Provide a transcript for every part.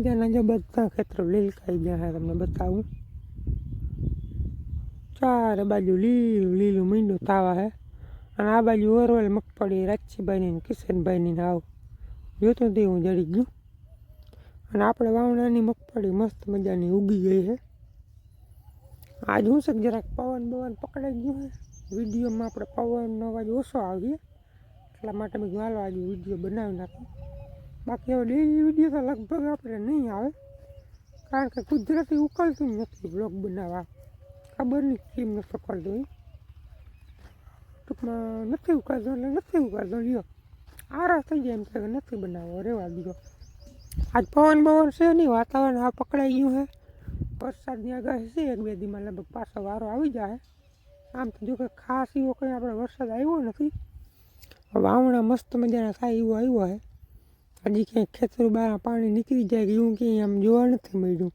મજાના જો બધા ખેતરો લીલકાઈ ગયા તમને બતાવું ચારે બાજુ લીલું લીલું મીંડું તાવા હે અને આ બાજુ ઓરવલ મગફળી રાચીભાઈની કિશનભાઈની આવું જોતું તે હું જડી ગયું અને આપણે વાવણાની મગફળી મસ્ત મજાની ઉગી ગઈ છે આજ હું છે જરાક પવન બવન પકડાઈ ગયું છે વિડીયોમાં આપણે પવનનો અવાજ ઓછો આવીએ એટલા માટે મેં હાલો આજે વીડિયો બનાવી નાખું બાકી હવે ડેલી વીડિયો તો લગભગ આપણે નહીં આવે. કારણ કે કુદરતી ઉકલતું નથી બ્લોગ બનાવવા. ખબર નહીં કેમ નથી ઉકળતું એ. ટૂંકમાં નથી ઉકાળતો એટલે નથી ઉકાળતો. લ્યો. આરા થઈ જાય એમ કે નથી બનાવવો. રેવા દીધો આજ પવન બવન છે નહીં, વાતાવરણ આ પકડાઈ ગયું છે. વરસાદની આગાહી છે એક બે દીમાં લગભગ પાછો વારો આવી જાય. આમ તો જો કે ખાસ એવો કંઈ આપણે વરસાદ આવ્યો નથી. વાવણા મસ્ત મજાના થાય એવો આવ્યો છે. હજી ક્યાંય ખેતર બહાર પાણી નીકળી જાય કે એવું ક્યાંય આમ જોવા નથી મળ્યું.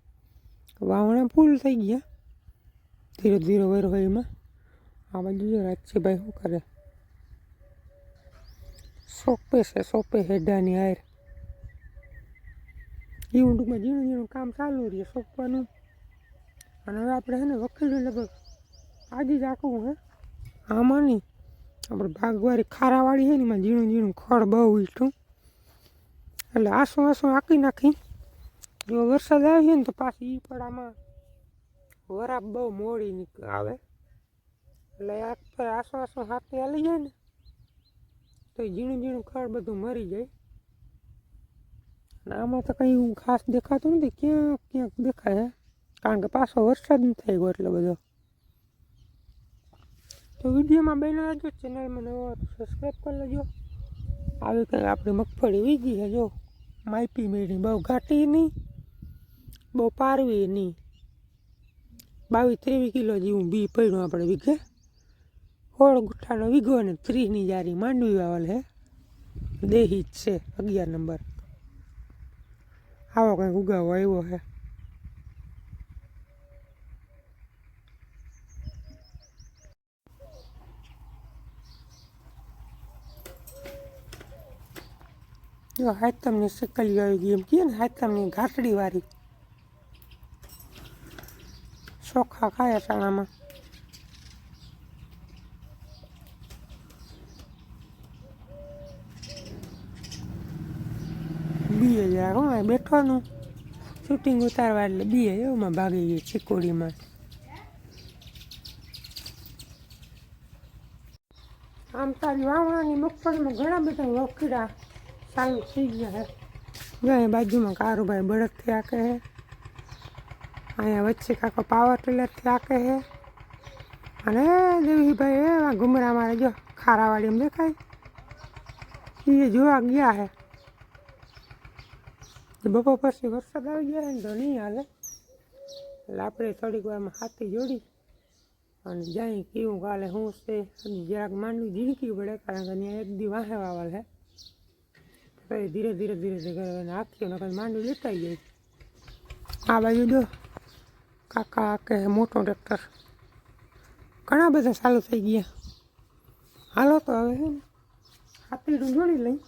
વાવણા ફૂલ થઈ ગયા. ધીરે ધીરે વર હોય એમાં. આ બાજુ જો શું કરે? સોંપે છે, સોંપે હેડાની હાર. એવું ટૂંકમાં ઝીણું ઝીણું કામ ચાલુ રહે સોંપવાનું. અને હવે આપણે છે ને વકીલ લગભગ આજે જ આખું હે. આમાં નહીં આપણે ભાગવાળી ખારાવાળી છે ને એમાં ઝીણું ઝીણું ખડ બહુ ઈઠું. એટલે આસું આસું આંકી નાખી. જો વરસાદ આવી ને તો પાછી ઈ પડામાં વરાપ બહુ મોડી આવે. એટલે આસું આસું હાથે હાલી જાય ને, તો એ ઝીણું ઝીણું ખડ બધું મરી જાય. અને આમાં તો કંઈ હું ખાસ દેખાતું નથી, ક્યાંક ક્યાંક દેખાય કારણ કે પાછો વરસાદ નથી થઈ ગયો એટલો બધો. તો વિડીયોમાં બહેનો આવજો ચેનલમાં નવો સબસ્ક્રાઈબ કરી લેજો. આવી કંઈ આપણી મગફળી વીગી છે જો. માઇપી મેળી બહુ ઘાટી નહીં, બહુ પારવી નહીં. બાવીસ ત્રેવીસ કિલો જેવું બી પડ્યું આપણે વીઘે. હોળ ગુઠ્ઠાનો વીઘો ને ત્રીસની જારી માંડવી વાવલ હે. દેહી જ છે, અગિયાર નંબર. આવો કંઈક ઉગાવો આવ્યો છે જો હાથમની સકલી આવી ગઈ એમ કહે ને, હાથમની ઘાસડી વાળી ચોખા ખાયા ચણામાં બીએ જરાક હું બેઠવાનું શૂટિંગ ઉતારવા એટલે બીએ એવમાં ભાગી ગઈ ચીકોડીમાં આમ તારી વાવણાની મગફળીમાં ઘણા બધા વખીડા ચાલુ થઈ ગયા છે જો અહીં બાજુમાં કારુભાઈ બળદથી આકે છે અહીંયા વચ્ચે કાકો પાવર ટીલરથી આકે છે અને દેવીભાઈ એવા ઘુમરા મારે જો ખારાવાડી એમ દેખાય એ જોવા ગયા છે તો બપોર પછી વરસાદ આવી ગયા ને તો નહીં હાલે। એટલે આપણે થોડીક વારમાં હાથી જોડી અને જાય કેવું કાલે શું છે? હજી જરાક માંડવી ઝીણકી પડે કારણ કે અહીંયા એક દી વાહે વાવલ છે પછી ધીરે ધીરે ધીરે ધીરે નાખ્યો નકર માંડવી લેતાઈ જાય. આ બાજુ જો કાકા કે મોટો ટ્રેક્ટર. ઘણા બધા ચાલુ થઈ ગયા. હાલો તો હવે છે ને. હાથીડું જોડી લઈ.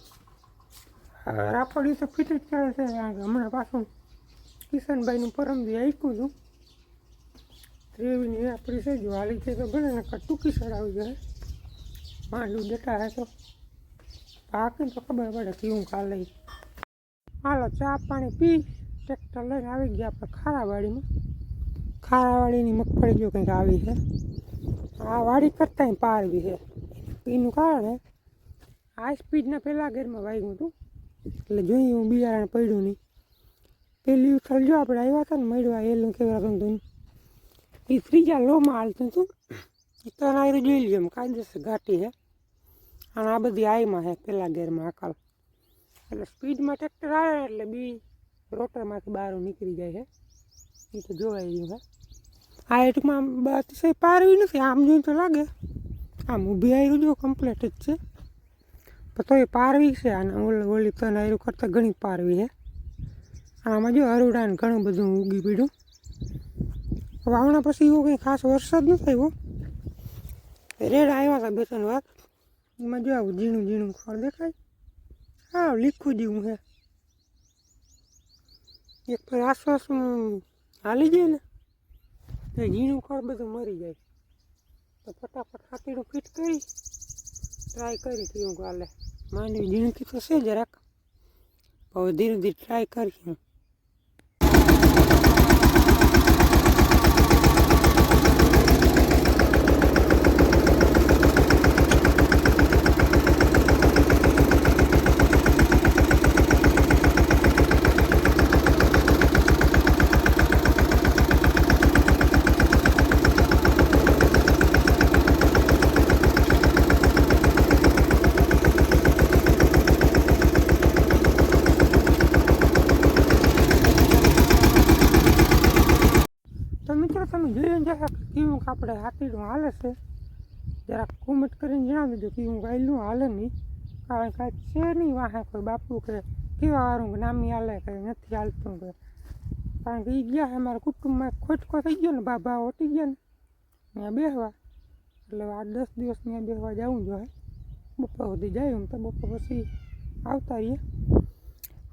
રાફડી તો ફિટ જ કરે છે. હમણાં પાછું કિશનભાઈનું પરમદી આપ્યું હતું ત્રેવીની આપણી છે. જો હાલી છે તો ને ટૂંકી સડાવી જાય. માંડવું દેતા હે તો પાકીને તો ખબર પડે કેવું કાલે હાલો, ચા, પાણી પી ટ્રેક્ટર લઈને આવી ગયા આપણે ખારાવાડીમાં. ખારાવાડીની મગફળી જો કંઈક આવી છે. આ વાડી કરતાંય પારવી છે. એનું કારણ હે આ સ્પીડના પહેલાં ગેરમાં વાગ્યું હતું. એટલે જોઈએ હું બિયારણ પડ્યું નહીં. પેલી ઉથલ જો આપણે આવ્યા હતા ને મળ્યું એલું કેવા ગમતું એ ત્રીજા લોમાં હાલતું હતું. તો નાયરું જોઈ લ્યો એમ કાયદેસર ઘાટી છે. અને આ બધી આઈમાં છે પહેલાં ગેરમાં અકાલ એટલે સ્પીડમાં ટ્રેક્ટર આવે એટલે બી રોટરમાંથી બહાર નીકળી જાય છે. એ તો જોવાય રહ્યું છે. આ એટલુંમાં અતિશય પારવી નથી, આમ જોઈને તો લાગે. આમ ઊભી આવ્યું જો કમ્પ્લેટ જ છે. તો એ પારવી છે, અને ઓલી ઓલી તન આવ્યું કરતાં ઘણી પારવી છે. આમાં જો અરુડાને ઘણું બધું ઉગી પડ્યું. વાવણા પછી એવો કંઈ ખાસ વરસાદ નથી આવ્યો. રેડ આવ્યા હતા બે ત્રણ વાર. એમાં જો આવું ઝીણું ઝીણું ખોળ દેખાય. હા, લીખું જેવું હે એક પર આસપાસ હાલી જાય ને, તો ઝીણું ખોળ બધું મરી જાય. તો ફટાફટ હાથીડું ફિટ કરી ટ્રાય કરી કેવું કાલે. માનવી ઝીણકી તો છે જરાક. હવે ધીરે ધીરે ટ્રાય કરીશું તો મિત્રો તમે જોઈ જરા કેવું આપણે હાથીડું હાલે છે જરાક કોમેન્ટ કરીને જણાવી દેજો કેવું ગાયલું હાલે નહીં કારણ કે આ છે નહીં વાહે કોઈ બાપુ કે કેવા વાળું નામી હાલે કે નથી હાલતું કે કારણ કે એ ગયા છે મારા કુટુંબમાં ખોટકો થઈ ગયો ને બાબા ઓટી ગયા ને ત્યાં બેસવા એટલે આ દસ દિવસ ત્યાં બેસવા જવું જોઈએ બપોર સુધી જાય એમ તો બપોર પછી આવતા રહીએ।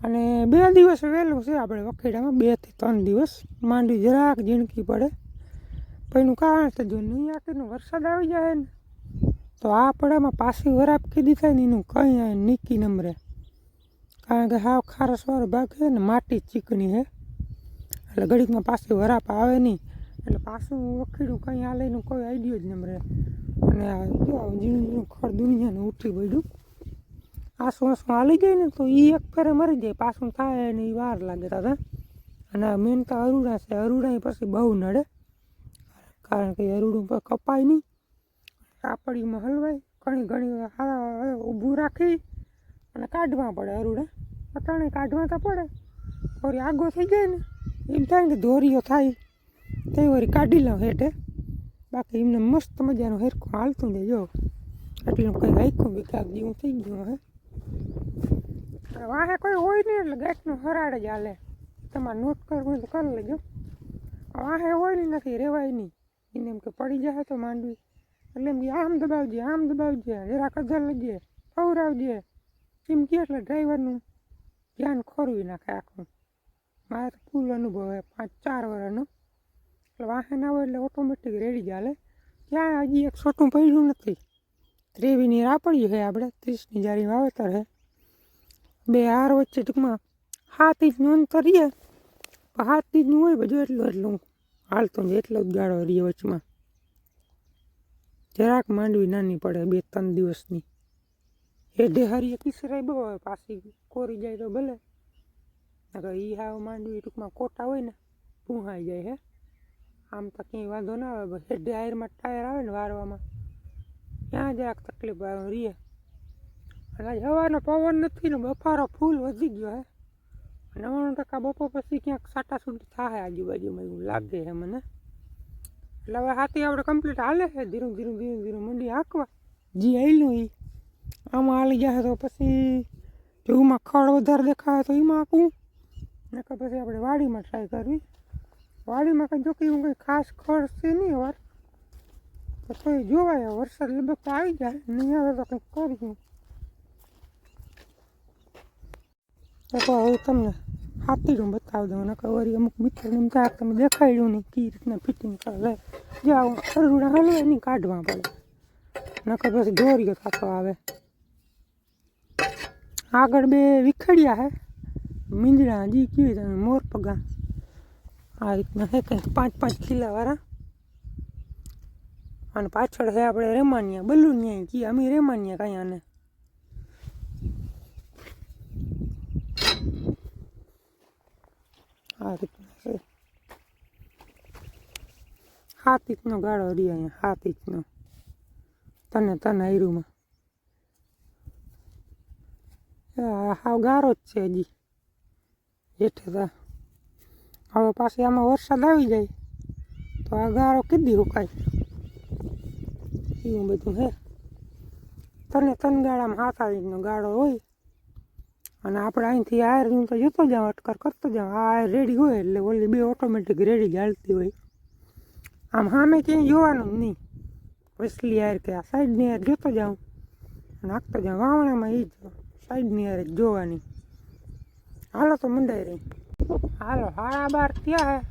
અને બે દિવસ વહેલું છે, આપણે વખેડામાં બેથી ત્રણ દિવસ માંડવી જરાક ઝીણકી પડે। એનું કારણ છે, જો નહીં આખીનો વરસાદ આવી જાય ને, તો આ પડામાં પાછી વરાપ કીધી થાય ને એનું કંઈ નીકી નમરે. કારણ કે હાવ ખારસવાળો ભાગ છે ને, માટી ચીકણી છે. એટલે ઘડીકમાં પાછી વરાપ આવે નહીં. એટલે પાછું વખીડું કંઈ હાલે એનું કોઈ આઈડિયો જ નમરે. અને ઝીણું ઝીણું ખડ દુનિયાને ઉઠી પડ્યું. આસું આસું હાલી જાય ને, તો એ એક ફેરે મરી જાય, પાછું થાય ને એ વાર લાગે દાદા અને મેન તો અરુડા છે અરુડા પછી બહુ નડે. કારણ કે અરુડું પર કપાય નહીં. કાપડીમાં હલવાય. ઘણી ઘણી ઊભું રાખી અને કાઢવા પડે અરુડા અટાણે કાઢવા તો પડે. વળી આગો થઈ જાય ને. એમ થાય કે દોરીઓ થાય. તે વળી કાઢી લઉં હેઠે. બાકી એમને મસ્ત મજાનું હેરખું હાલતું ને જો. એટલે કંઈ ગાયકું બી કાંક જેવું થઈ ગયું હે. વાહે કોઈ હોય નહીં એટલે ગેસનું હરાડ જ હાલે. તમારે નોટ કરવું તો કરી લેજો. વાહે હોય નહીં નથી રેવાય નહીં. એને એમ કે પડી જાય તો માંડવી. એટલે એમ કે, આમ દબાવજે આમ દબાવજે જરા કજર લઈએ ફવરાવજે એમ કે એટલે ડ્રાઈવરનું ધ્યાન ખોરવી નાખે આખું. મારે તો ફૂલ અનુભવ હે, પાંચ, ચાર વર્ષનો એટલે વાહન આવે એટલે ઓટોમેટિક રેડી ચાલે. ત્યાં હજી એક છોટું પડ્યું નથી. ત્રેવીની રાપડ્યું છે આપણે, ત્રીસની જારી વાવેતર છે બે હાર વચ્ચે ટૂંકમાં હાથ ઇંચનું અંતર રહીએ હાથ ઇંચનું હોય બધું એટલું એટલું. હાલતું જાય એટલો જ ગાળો રહીએ વચમાં. જરાક માંડવી નાની પડે બે ત્રણ દિવસની. હેડે હરીએ કિસરાય બહુ હોય પાછી કોરી જાય તો ભલે. નકર ઈ હાવ માંડવી ટૂંકમાં કોટા હોય ને પૂહાઈ જાય હે. આમ તો ક્યાંય વાંધો ના આવે, બસ હેડે હાયરમાં ટાયર આવે ને વારવામાં. ત્યાં જરાક તકલીફ આવે રીએ અને હવાનો પવન નથી ને, બફારો ફૂલ વધી ગયો હે. નવ્વાણું ટકા બપોર પછી ક્યાંક સાટા સુધી થાય આજુબાજુમાં એવું લાગે છે મને. એટલે હવે હાથી આપણે કમ્પ્લીટ હાલે છે. ધીરું ધીરું ધીરું ધીરું મંડી હાંકવા. જે આવેલું એ આમાં હાલી જાય તો પછી જો એમાં ખડ વધારે દેખાય તો એમાં હાંકવું નકર પછી આપણે વાડીમાં ટ્રાય કરવી. વાડીમાં કંઈ જોકે એવું કંઈ ખાસ ખડ છે નહીં વાર તો તોય જોવાય વરસાદ લગભગ તો આવી જાય. નહીં આવે તો કંઈક કરીશું. તો તો હવે તમને હાથીડું બતાવી દઉં. નકર વળી અમુક મિત્રને એમ થાય તમે દેખાડ્યું નહીં કઈ રીતના ફિટિંગ કરે જે અરુડા હલવે નહીં, કાઢવા પડે. નકર પછી દોરીઓ થતો આવે. આગળ બે વિખડ્યા હે. મીંદડા, જી કેવી તમે મોર પગા. આ રીતના હે કંઈક પાંચ પાંચ કિલ્લાવાળા અને પાછળ છે આપણે રેમાનિયા, બલુનિયા કી અમે રેમાનિયા કાંઈ આને. આ રીતના છે ગાળો હરી અહીંયા સાત ઇંચનો તને તને આયરુમાં. હાવ ગારો જ છે હજી. હેઠે તા. હવે પાછી આમાં વરસાદ આવી જાય, તો આ ગારો કીધી રોકાય એવું બધું હે. તને, તન ગાળામાં હાથ આવીનો ગાળો હોય. અને આપણે અહીંથી આયર હું તો જતો જાઉં અટકર કરતો જાઉં આ આયર રેડી હોય એટલે ઓલી બે ઓટોમેટિક રેડી ચાલતી હોય. આમ સામે ક્યાંય જોવાનું જ નહીં. વસલી આયર કે આ સાઈડની આયર જોતો જાઉં નાખતો જાઉં વાવણામાં એ જ સાઈડની આયર જોવાની. હાલો તો મંડાઈ રહી. હાલો હારા બાર ત્યાં હે.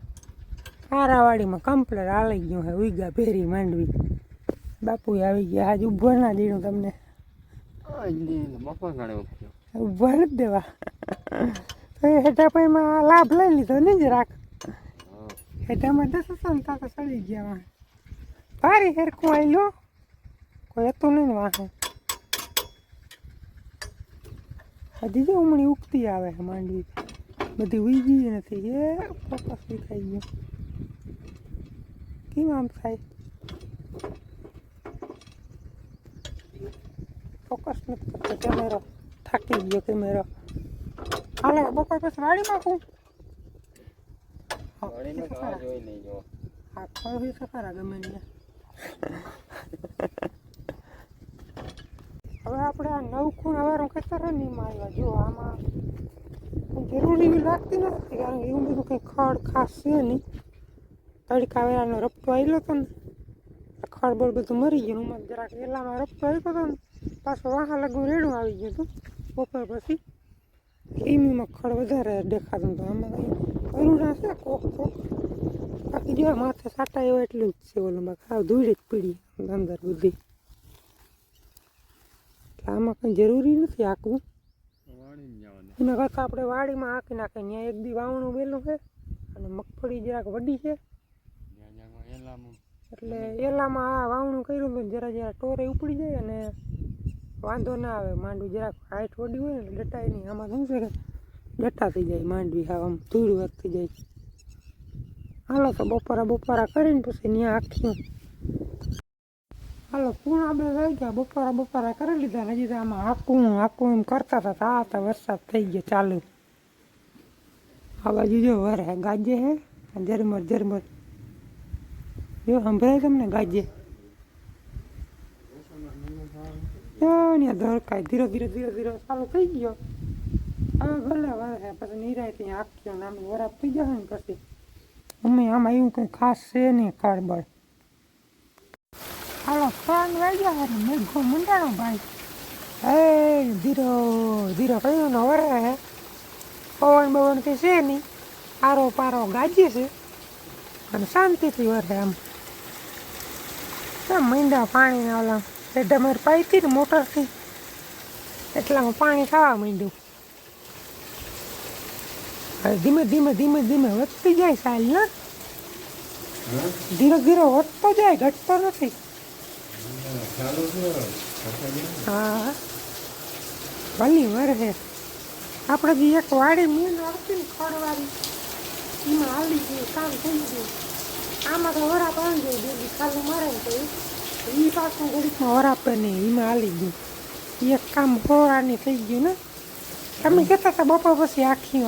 હારાવાડીમાં કમ્પ્લેટ હાલી ગયું હે. ઉઈગા ભેરી માંડવી. બાપુ આવી ગયા. આજ ઊભો ના દીધું તમને. બપોર ગાડે નથી દેવા. તો એ હેઠાપાઈમાં લાભ લઈ લીધો નહીં જ રાખ. હેઠામાં દસ સંતા તો સડી ગયા વાહ ભારી હેરકું આવી લો કોઈ હતું નહીં વાહે. હજી જો ઉમણી ઉગતી આવે માંડવી બધી ઉઈ ગઈ નથી. એ ફોકસ દેખાઈ ગયો. કેમ આમ થાય? ફોકસ નથી કરતો. કેમેરો. થાકી ગયો કેમેરો. હાલો બપોર પછી વાડી નાખું. હા, વળીને તો આ જોઈ લેજો હા કહું તો ખરા ગમે હવે આપણે આ નવ ખૂણ હવારું ખેતર હોય ને એમાં આવ્યા. જો આમાં જરૂરી એવી લાગતી નથી કારણ કે એવું બધું કંઈ ખડ ખાસ છે નહીં. તડકા વેરાનો રપટો આવેલો હતો ને ખડ બળ બધું મરી ગયું હું જરાક વેલામાં રપટો આવ્યો હતો ને પાછો વાહા લગું રેડું આવી ગયું હતું. બપોર પછી ઈમીમાં ખડ વધારે દેખાતું હતું. આમાં કંઈ અરુણા છે કોક કોક બાકી જો માથે સાટા એવા એટલું જ છે ઓલું. બાકી હાવ ધૂળ જ પીડી અંદર બધી. એટલે આમાં કંઈ જરૂરી નથી આંકવું એના કરતાં આપણે વાડીમાં હાંકી નાખીએ. ત્યાં એક દી વાવણું વેલું છે અને મગફળી જરાક વડી છે. એટલે એલામાં આ વાવણું કર્યું હતું જરા જરા ટોરે ઉપડી જાય અને વાંધો ના આવે, માંડવી જરાક હાઈટ વડી હોય ને ડટાય નહીં. આમાં શું છે કે ડટા થઈ જાય માંડવી, હા, આમ ધૂળ વધતી જાય. હાલો તો બપોરા બપોરા કરીને પછી ત્યાં આખી હાલો કુણ આપણે રહી ગયા બપોરા બપોરા કરી લીધા હજી તો આમાં હાકું હાકું એમ કરતા હતા આ તો વરસાદ થઈ ગયો ચાલુ. આ બાજુ જો વર હે, ગાજે હે જરમર જરમર જો, સંભળાય તમને ગાજે? ત્યાં ધરકાય ધીરે ધીરે ધીરે ધીરે ચાલુ થઈ ગયો. હવે ભલે વરસે પછી નિરાય ત્યાં આખ્યો ને આમ વરાપ થઈ જશે ને પછી. અમે આમાં એવું કંઈ ખાસ છે નહીં કાળબળ હાલો ત્રણ વાગ્યા હે ને, મેઘો મંડાણો ભાઈ. હે, ધીરો ધીરો, કયો ન વરે હે? પવન બવન કંઈ છે નહીં. આરો પારો ગાજે છે. અને શાંતિથી વરે આમ મીંડા પાણીના ઓલા? પેઢા માર પાઈ હતી ને મોટરથી. એટલામાં પાણી ખાવા માંડ્યું. હવે ધીમે ધીમે ધીમે ધીમે વધતી જાય સાલ, ને? ધીરે ધીરે વધતો જાય, ઘટતો નથી. હા. ભલી વરહે આપણે બી એક વાડી મીન આવતી ને ખડવાળી, એમાં હાલી ગયું કામ થઈ ગયું. આમાં તો વરા પાણી ગયું બેબી ખાલું મારે તો એ પાછું ઘડીકમાં વરાપે નહીં એમાં હાલી ગયું એક કામ હોરાની થઈ ગયું ને તમે કહેતા હતા બપોર પછી આખી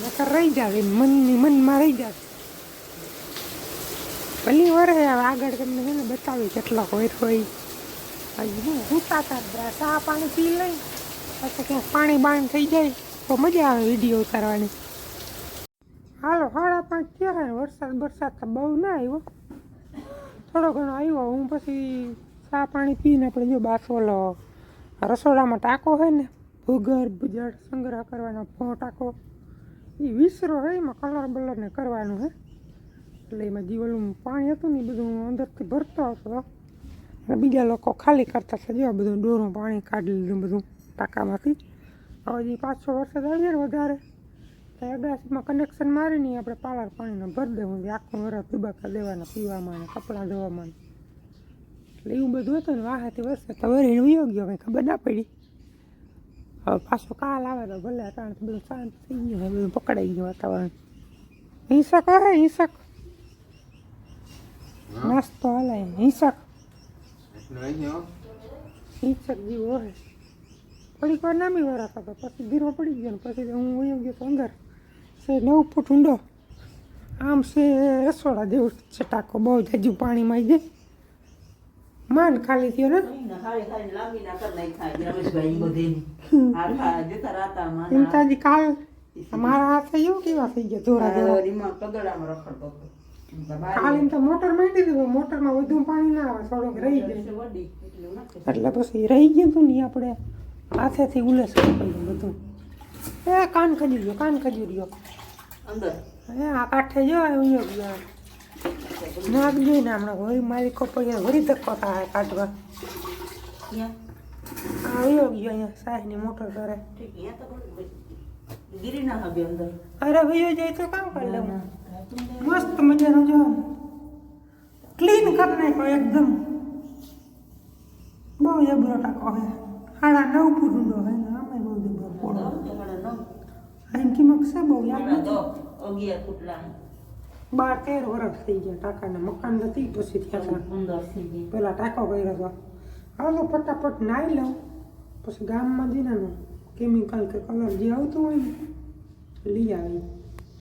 નકર રહી જાવ મનની મનમાં રહી જાવ ભલી વરે આગળ તમને છે ને બતાવી કેટલા હોય હોય હજી હું ઉતાતા જ રહ્યા. ચા પાણી પી લઈ પછી ક્યાંક પાણી બાણ થઈ જાય તો મજા આવે વીડિયો ઉતારવાની હાલો સાડા પાંચ થયા વરસાદ વરસાદ તો બહુ ના આવ્યો. થોડો ઘણો આવ્યો, હું પછી ચા પાણી પીને આપણે જો બાસોલો રસોડામાં ટાંકો હોય ને, ભૂગર્ભ જળ સંગ્રહ કરવાનો, ભો ટાંકો એ વિસરો હોય, એમાં કલર બલરને કરવાનું હે. એટલે એમાં જે ઓલું પાણી હતું ને બધું અંદરથી ભરતો હતો. અને બીજા લોકો ખાલી કરતા હતા, જો બધું ડોરું પાણી કાઢી લીધું બધું ટાંકામાંથી. હવે જે પાંચ છ વરસાદ આવ્યો ને વધારે તો અગાસીમાં કનેક્શન મારીને આપણે પાલર પાણીને ભરી દેવું આખું વરસ ધુબાકા દેવાના પીવામાં ને કપડાં ધોવામાં એટલે એવું બધું હતું ને વાહાથી વરસાદ તો વરીને વયો ગયો કંઈ ખબર ના પડી. હવે પાછો કાલ આવે તો ભલે કારણ કે બધું શાંત થઈ ગયું હવે બધું પકડાઈ ગયું વાતાવરણ. હિંસક હે હિંસક. નાસ્તો હલાય હિંસક. હિંસક જેવું હોય થોડીક વાર નામી વરાતા તો પછી ધીરો પડી ગયો ને પછી હું વયો ગયો તો અંદર. છે નવ ફૂટ ઊંડો આમ છે રસોડા જેવું છે ટાંકો બહુ જાજુ પાણીમાં આવી જાય. માન ખાલી થયો ને. ખાલી ખાલી લાંબી ના કર નાખ્યા રમેશભાઈ બધે આખા જતા રાતા એમ માના તાજી કાલ મારા હાથે ગયો કેવા થઈ ગયા ધોરા ધોરા હતો કાલીને તો મોટર માંડી દીધું મોટરમાં વધુ પાણી ના આવે થોડોક રહી જાય. એટલે પછી રહી ગયું હતું ને આપણે હાથેથી ઉલેસ બધું. એ કાન ખજૂર્યો કાન ખજૂર્યો અંદર. એ આ કાઠે જો અહીંયા ગયો નાગ જોઈને હમણાં. વળી મારી કપાઈ વળી ધક્કો થાય કાઢવા આવ્યો ગયો અહીંયા કરે ગીરી ના হবে અંદર. અરે ભાઈઓ જાય તો કામ કરી લેવું. મસ્ત મજાનું જો. ક્લીન કરી નાખ્યો એકદમ. બહુ જબરો ટાકો હે સાડા નવ પૂરું હે બાર તેર વર્ષ થઈ ગયા ટાકાના મકાન નથી પછી ત્યાં પેલા ટાંકો કર્યો હતો હાલો ફટાફટ નાહી લઉં પછી ગામમાં જઈને કેમિકલ કે કલર જે આવતું હોય ને લઈ આવી.